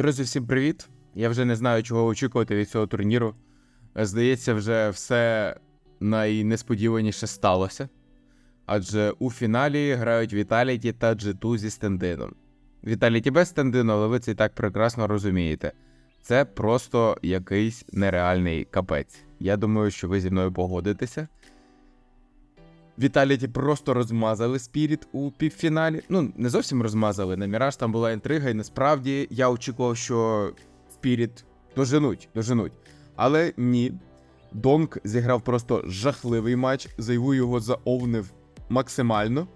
Друзі, всім привіт! Я вже не знаю, чого очікувати від цього турніру. Здається, вже все найнесподіваніше сталося. Адже у фіналі грають Віталіті та G2 зі стендином. Віталіті без стендину, але ви це і так прекрасно розумієте. Це просто якийсь нереальний капець. Я думаю, що ви зі мною погодитеся. Віталіті просто розмазали Спіріт у півфіналі. Ну, не зовсім розмазали. На Міраж там була інтрига, і насправді я очікував, що Спіріт доженуть, доженуть. Але ні. Донк зіграв просто жахливий матч, Зайву його заовнив максимально.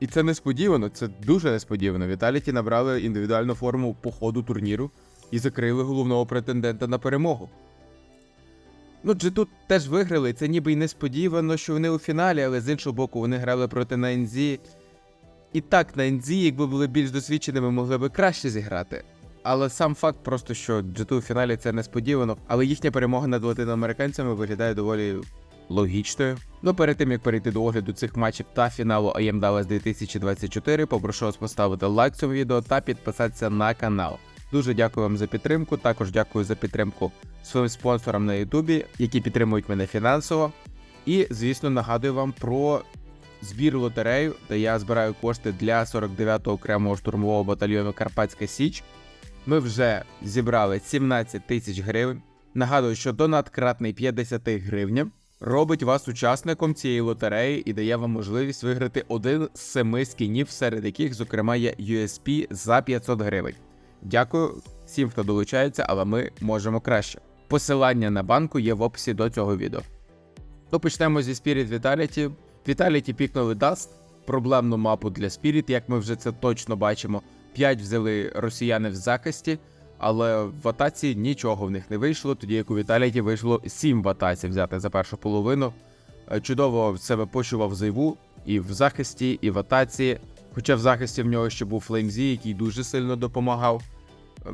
І це несподівано, це дуже несподівано. Віталіті набрали індивідуальну форму по ходу турніру і закрили головного претендента на перемогу. Ну, G2 теж виграли, це ніби й несподівано, що вони у фіналі, але з іншого боку, вони грали проти ННЗ. І так, на НЗ, якби були більш досвідченими, могли би краще зіграти. Але сам факт просто, що G2 у фіналі це несподівано, але їхня перемога над латиноамериканцями виглядає доволі логічною. Ну, перед тим як перейти до огляду цих матчів та фіналу AM Dallas 2024, попрошу вас поставити лайк цьому відео та підписатися на канал. Дуже дякую вам за підтримку. Також дякую за підтримку своїм спонсорам на Ютубі, які підтримують мене фінансово. І, звісно, нагадую вам про збір лотерею, де я збираю кошти для 49-го окремого штурмового батальйону Карпатська Січ. Ми вже зібрали 17 тисяч гривень. Нагадую, що донат кратний 50 гривням робить вас учасником цієї лотереї і дає вам можливість виграти один з семи скінів, серед яких, зокрема, є USP за 500 гривень. Дякую всім, хто долучається, але ми можемо краще. Посилання на банку є в описі до цього відео. То почнемо зі Spirit Vitality. Vitality пікнули Dust, проблемну мапу для Spirit, як ми вже це точно бачимо. 5 взяли росіяни в захисті, але в атаці нічого в них не вийшло, тоді як у Vitality вийшло 7 в атаці взяти за першу половину. Е, Чудово себе почував Зайву і в захисті, і в атаці. Хоча в захисті в нього ще був Флеймзі, який дуже сильно допомагав. Е,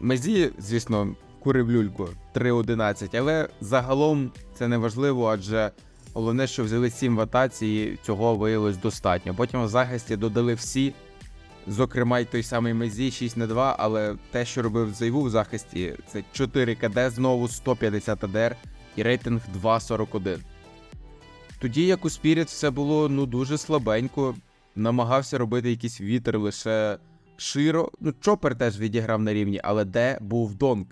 Мезі, звісно, курив люльку 3-11, але загалом це не важливо, адже головне, що взяли 7 в атаці, і цього виявилось достатньо. Потім в захисті додали всі, зокрема й той самий Мезі 6 на 2, але те, що робив Зайву в захисті, це 4 КД знову 150 АДР і рейтинг 2.41. Тоді як у Spirit все було ну дуже слабенько, намагався робити якийсь вітер лише широ. Ну, Чопер теж відіграв на рівні, але де був Донг?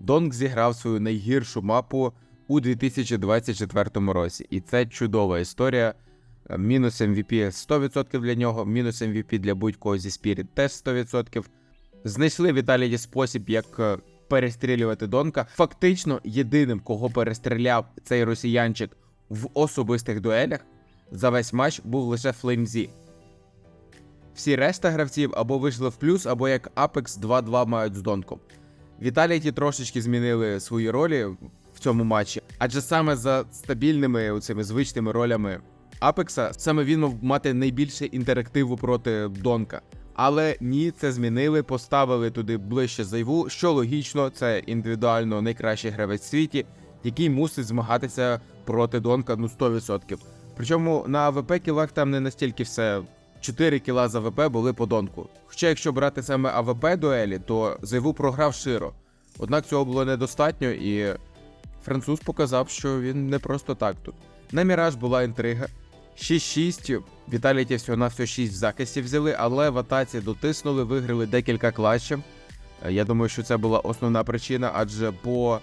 Донг зіграв свою найгіршу мапу у 2024 році. І це чудова історія. Мінус MVP 100% для нього, мінус MVP для будь-кого зі Spirit теж 100%. Знайшли Віталії спосіб, як е, перестрілювати Донка. Фактично, єдиним, кого перестріляв цей росіянчик в особистих дуелях за весь матч був лише Флеймзі. Всі решта гравців або вийшли в плюс, або як Apex 2-2 мають з Донком. Віталіті трошечки змінили свої ролі в цьому матчі, адже саме за стабільними цими звичними ролями Апекса саме він мав мати найбільше інтерактиву проти Донка. Але ні, це змінили, поставили туди ближче зайву, що логічно, це індивідуально найкращий гравець в світі, який мусить змагатися проти Донка ну 100%. Причому на АВП кілах там не настільки все 4 кіла з АВП були по донку. Хоча, якщо брати саме АВП дуелі, то Зайву програв широ. Однак цього було недостатньо, і француз показав, що він не просто так тут. На Міраж була інтрига. 6-6, Віталіті всього на все 6 в захисті взяли, але в атаці дотиснули, виграли декілька клатчів. Е, Я думаю, що це була основна причина, адже по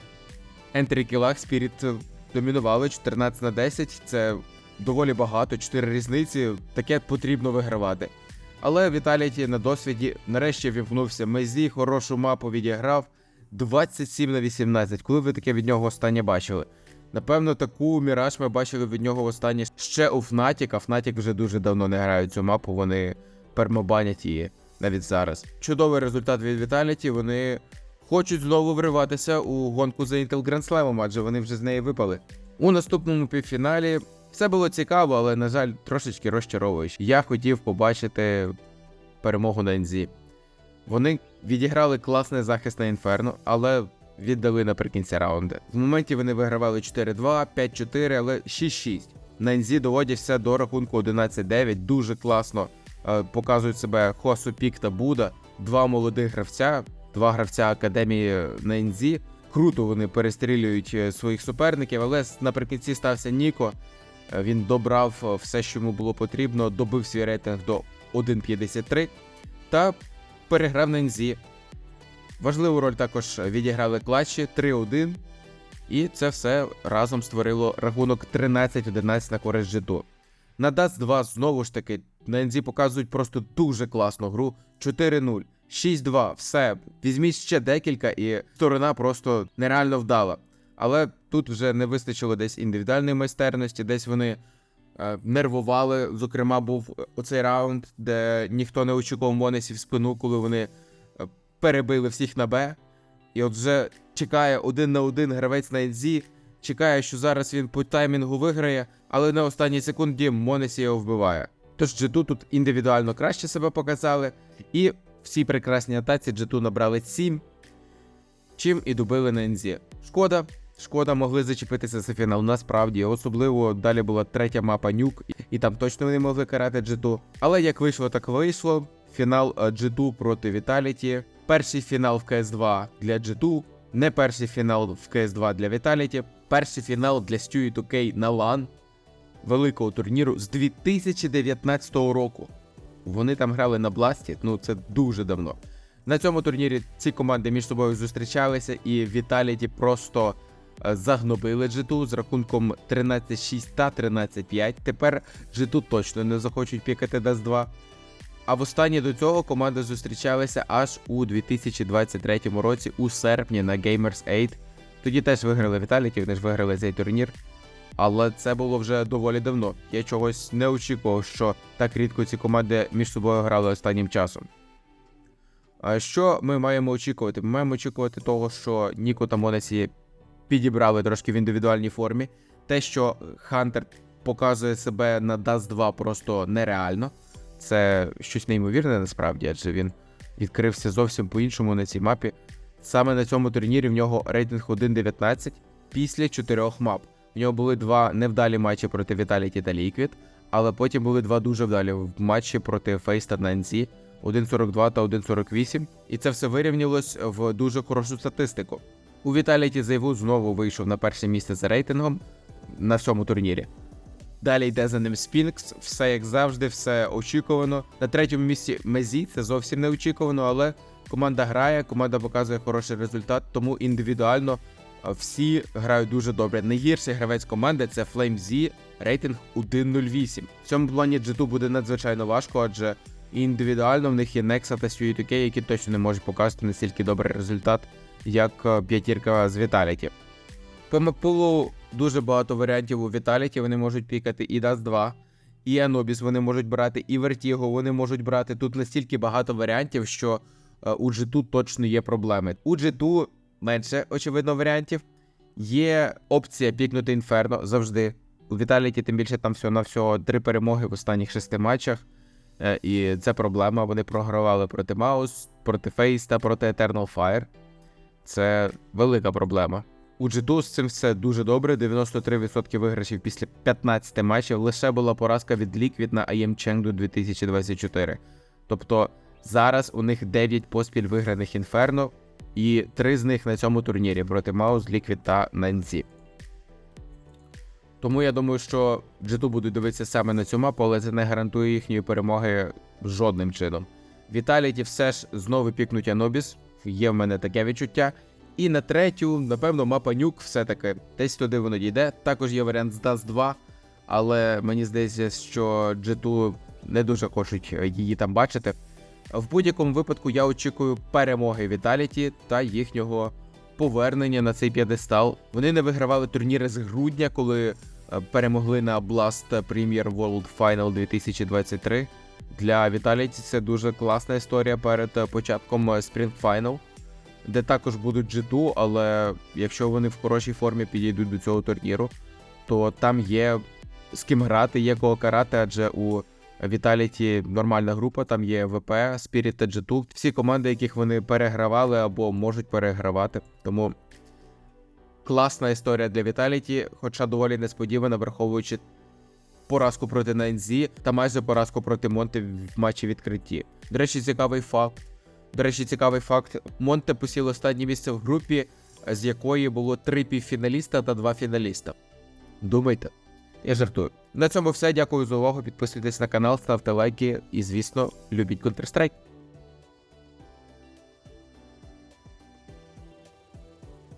ентрі кілах Spirit домінували 14 на 10. Це доволі багато, 4 різниці. Таке потрібно вигравати. Але Віталіті на досвіді нарешті вімкнувся. Мезі хорошу мапу відіграв 27 на 18. Коли ви таке від нього останнє бачили? Напевно, таку Міраж ми бачили від нього востаннє ще у Fnatic, а Fnatic вже дуже давно не грають цю мапу, вони пермобанять її навіть зараз. Чудовий результат від Vitality, вони хочуть знову вриватися у гонку за Intel Grand Slam, адже вони вже з неї випали. У наступному півфіналі все було цікаво, але, на жаль, трошечки розчаровуюче. Я хотів побачити перемогу на НЗ. Вони відіграли класний захист на Інферно, але віддали наприкінці раунду. В моменті вони вигравали 4-2, 5-4, але 6-6. На НЗ доводять до рахунку 11-9. Дуже класно е, показують себе Хосу Пік та Буда. Два молодих гравця. два гравця академії на НЗ. Круто вони перестрілюють е, своїх суперників, але наприкінці стався Ніко. Він добрав е, все, що йому було потрібно, добив свій рейтинг до 1.53 та переграв на НЗ. Важливу роль також відіграли клатчі 3-1. І це все разом створило рахунок 13-11 на користь житу. На Dust 2 знову ж таки на НЗ показують просто дуже класну гру. 4-0, 6-2, все. Візьміть ще декілька, і сторона просто нереально вдала. Але тут вже не вистачило десь індивідуальної майстерності, десь вони е, нервували. Зокрема, був оцей раунд, де ніхто не очікував Монесі в спину, коли вони е, перебили всіх на Б. І от вже чекає один на один гравець на Ензі, чекає, що зараз він по таймінгу виграє, але на останній секунді Монесі його вбиває. Тож Джету тут індивідуально краще себе показали, і в цій прекрасній атаці Джету набрали 7, чим і добили на Ензі. Шкода, шкода, могли зачепитися за фінал. Насправді, особливо далі була третя мапа Нюк, і там точно вони могли карати Джету. Але як вийшло, так вийшло. Фінал е, Джету проти Віталіті. Перший фінал в CS2 для Джету. Не перший фінал в CS2 для Віталіті. Перший фінал для Stewie 2K на LAN великого турніру з 2019 року. Вони там грали на Бласті, ну це дуже давно. На цьому турнірі ці команди між собою зустрічалися, і Віталіті просто е, загнобили Джиту з рахунком 13-6 та 13-5. Тепер Джиту точно не захочуть пікати Даст 2. А востаннє до цього команди зустрічалися аж у 2023 році, у серпні на Gamers 8. Тоді теж виграли Віталіті, вони ж виграли цей турнір. Але це було вже доволі давно. Я чогось не очікував, що так рідко ці команди між собою грали останнім часом. А що ми маємо очікувати? Ми маємо очікувати того, що Ніко та Монесі підібрали трошки в індивідуальній формі. Те, що Хантер показує себе на Dust 2 просто нереально. Це щось неймовірне насправді, адже він відкрився зовсім по-іншому на цій мапі. Саме на цьому турнірі в нього рейтинг 1.19 після чотирьох мап. В нього були два невдалі матчі проти Vitality та Liquid, але потім були два дуже вдалі матчі проти Face та Nancy 1.42 та 1.48, і це все вирівнялось в дуже хорошу статистику. У Vitality Зайву знову вийшов на перше місце за рейтингом на цьому турнірі. Далі йде за ним Спінкс, все як завжди, все очікувано. На третьому місці Мезі, це зовсім не очікувано, але команда грає, команда показує хороший результат, тому індивідуально всі грають дуже добре. Найгірший гравець команди це Flame Z, рейтинг 1.08. В цьому плані G2 буде надзвичайно важко, адже індивідуально в них є Nexa та Sui 2K, які точно не можуть показати настільки добрий результат, як е, п'ятірка з Vitality. По Мапулу дуже багато варіантів у Vitality, вони можуть пікати і Dust 2, і Anubis вони можуть брати, і Vertigo вони можуть брати. Тут настільки багато варіантів, що е, у G2 точно є проблеми. У G2 менше, очевидно, варіантів. Є опція пікнути Інферно завжди. У Віталіті, тим більше там всього на всього три перемоги в останніх шести матчах. Е, І це проблема. Вони програвали проти Маус, проти Фейс та проти Eternal Fire. Це велика проблема. У G2 з цим все дуже добре. 93% виграшів після 15 матчів. Лише була поразка від Liquid на IM Chengdu 2024. Тобто зараз у них 9 поспіль виграних Інферно, і 3 з них на цьому турнірі проти Маус, Liquid та Нанзі. Тому я думаю, що G2 будуть дивитися саме на цю мапу, але це не гарантує їхньої перемоги жодним чином. Віталіті все ж знову пікнуть Анобіс, є в мене таке відчуття. І на третю, напевно, мапа Нюк все-таки десь туди воно дійде. Також є варіант з Dust 2, але мені здається, що G2 не дуже хочуть її там бачити. В будь-якому випадку я очікую перемоги Віталіті та їхнього повернення на цей п'єдестал. Вони не вигравали турніри з грудня, коли перемогли на Blast Premier World Final 2023. Для Віталіті це дуже класна історія перед е, початком е, Spring Final, де також будуть G2, але якщо вони в хорошій формі підійдуть до цього турніру, то там є з ким грати, є кого карати, адже у Віталіті нормальна група, там є ВП, Spirit та G2. Всі команди, яких вони перегравали або можуть перегравати. Тому класна історія для Віталіті, хоча доволі несподівана, враховуючи поразку проти Найнзі та майже поразку проти Монти в матчі відкритті. До речі, цікавий факт. До речі, цікавий факт: Монте посів останнє місце в групі, з якої було три півфіналіста та два фіналіста. Думайте. Я жартую. На цьому все. Дякую за увагу. Підписуйтесь на канал, ставте лайки і, звісно, любіть Counter-Strike.